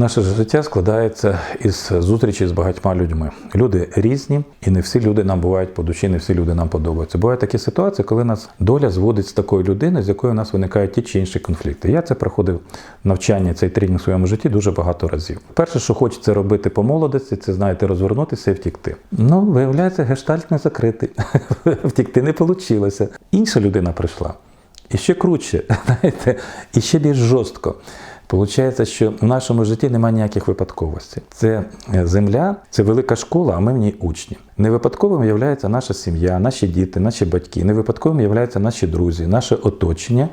Наше життя складається із зустрічі з багатьма людьми. Люди різні, і не всі люди нам бувають по душі, не всі люди нам подобаються. Бувають такі ситуації, коли нас доля зводить з такою людиною, з якою у нас виникають ті чи інші конфлікти. Я це проходив навчання, цей тренінг в своєму житті дуже багато разів. Перше, що хочеться робити по молодості, це знаєте, розвернутися і втікти. Ну, виявляється, гештальт не закритий. Втікти не вийшло. Інша людина прийшла. І ще круче, знаєте, і ще більш жорстко. Получається, що в нашому житті немає ніяких випадковостей. Це е, земля, це велика школа, а ми в ній учні. Не випадковим є наша сім'я, наші діти, наші батьки. Не випадковим є наші друзі, наше оточення.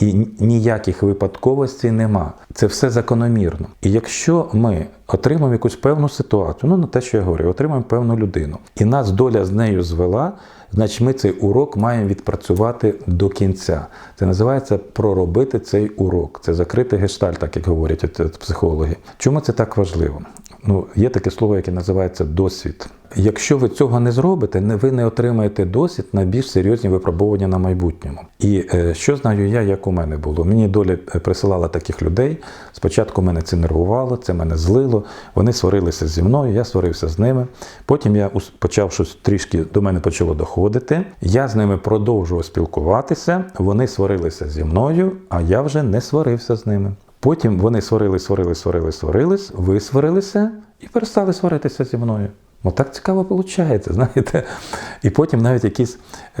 І ніяких випадковостей нема. Це все закономірно. І якщо ми отримаємо якусь певну ситуацію, ну на те, що я говорю, отримаємо певну людину, і нас доля з нею звела, значить ми цей урок маємо відпрацювати до кінця. Це називається проробити цей урок. Це закритий гештальт, так як говорять психологи. Чому це так важливо? Ну, є таке слово, яке називається досвід. Якщо ви цього не зробите, ви не отримаєте досвід на більш серйозні випробування на майбутньому. І е, що знаю я, як у мене було? Мені доля е, присилала таких людей. Спочатку мене це нервувало, це мене злило. Вони сварилися зі мною, я сварився з ними. Потім я почав щось трішки до мене почало доходити. Я з ними продовжував спілкуватися. Вони сварилися зі мною, а я вже не сварився з ними. Потім вони сварили, сварили, сварили, сварились, висварилися і перестали сваритися зі мною. Ну так цікаво виходить, знаєте. І потім навіть якісь.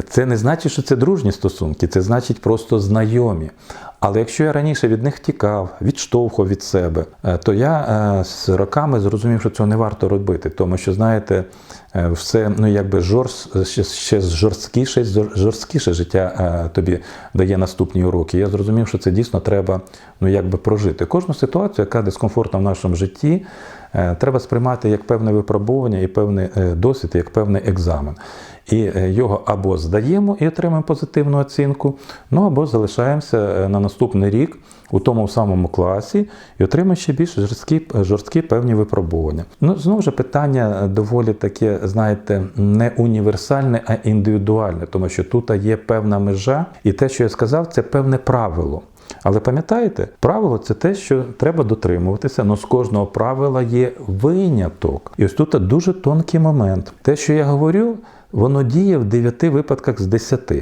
Це не значить, що це дружні стосунки, це значить просто знайомі. Але якщо я раніше від них тікав, відштовхував від себе, е, то я е, з роками зрозумів, що цього не варто робити, тому що, знаєте, е, все ну якби жорст, ще, ще жорсткіше, жорсткіше життя тобі дає наступні уроки. Я зрозумів, що це дійсно треба ну якби прожити. Кожну ситуацію, яка дискомфортна в нашому житті, треба сприймати як певне випробування і певний досвід, як певний екзамен. І е, його або здаємо і отримаємо позитивну оцінку, ну або залишаємося е, на наступний рік у тому самому класі і отримаємо ще більш жорсткі, жорсткі певні випробування. Ну, знову ж питання доволі таке, знаєте, не універсальне, а індивідуальне, тому що тут є певна межа, і те, що я сказав, це певне правило. Але пам'ятаєте, правило це те, що треба дотримуватися, але з кожного правила є виняток. І ось тут дуже тонкий момент. Те, що я говорю, воно діє в 9 випадках з 10.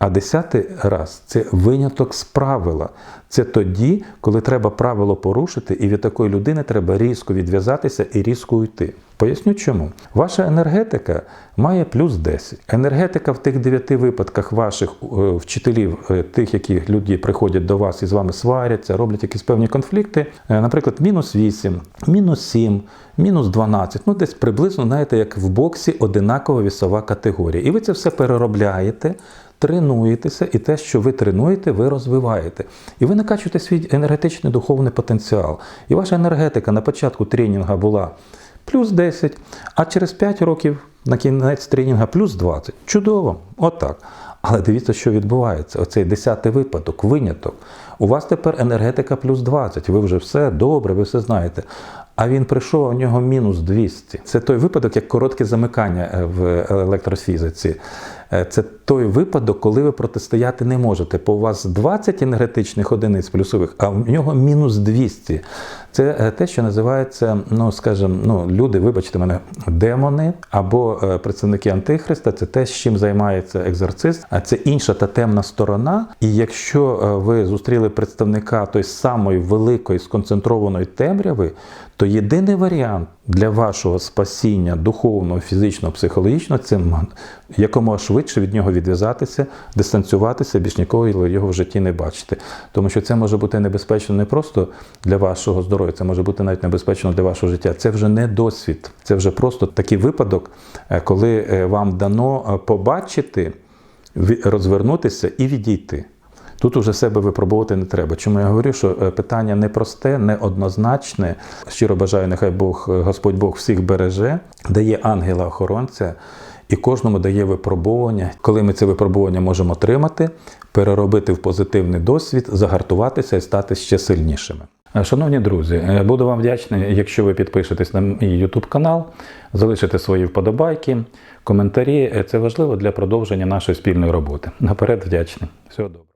А десятий раз це виняток з правила. Це тоді, коли треба правило порушити, і від такої людини треба різко відв'язатися і різко уйти. Поясню чому. Ваша енергетика має плюс 10. Енергетика в тих 9 випадках ваших е, вчителів, е, тих, які люди приходять до вас і з вами сваряться, роблять якісь певні конфлікти, е, наприклад, мінус 8, мінус 7, мінус 12, ну десь приблизно, знаєте, як в боксі одинакова вісова категорія. І ви це все переробляєте тренуєтеся, і те, що ви тренуєте, ви розвиваєте. І ви накачуєте свій енергетичний духовний потенціал. І ваша енергетика на початку тренінгу була плюс 10, а через 5 років на кінець тренінга плюс 20. Чудово, отак. Але дивіться, що відбувається. Оцей десятий випадок, виняток. У вас тепер енергетика плюс 20. Ви вже все добре, ви все знаєте. А він прийшов, а у нього мінус 200. Це той випадок, як коротке замикання е, в електрофізиці. Е, Це той випадок, коли ви протистояти не можете. Бо у вас 20 енергетичних одиниць плюсових, а в нього мінус 200. Це е, те, що називається, ну скажімо, ну, люди, вибачте мене, демони або е, представники Антихриста. Це те, з чим займається екзорцист, а це інша та темна сторона. І якщо е, ви зустріли представника той самої великої сконцентрованої темряви, то єдиний варіант для вашого спасіння духовного, фізичного, психологічного це якомога швидше від нього відв'язатися, дистанціюватися, більш ніколи його в житті не бачити. Тому що це може бути небезпечно не просто для вашого здоров'я, це може бути навіть небезпечно для вашого життя. Це вже не досвід, це вже просто такий випадок, е, коли е, вам дано е, побачити, розвернутися і відійти. Тут уже себе випробувати не треба. Чому я говорю, що питання непросте, неоднозначне. Щиро бажаю, нехай Бог, Господь Бог всіх береже, дає ангела-охоронця і кожному дає випробування. Коли ми це випробування можемо отримати, переробити в позитивний досвід, загартуватися і стати ще сильнішими. Е, Шановні друзі, е, буду вам вдячний, якщо ви підпишетесь на мій YouTube канал, залишите свої вподобайки, коментарі. Е, Це важливо для продовження нашої спільної роботи. Наперед вдячний. Всього доброго.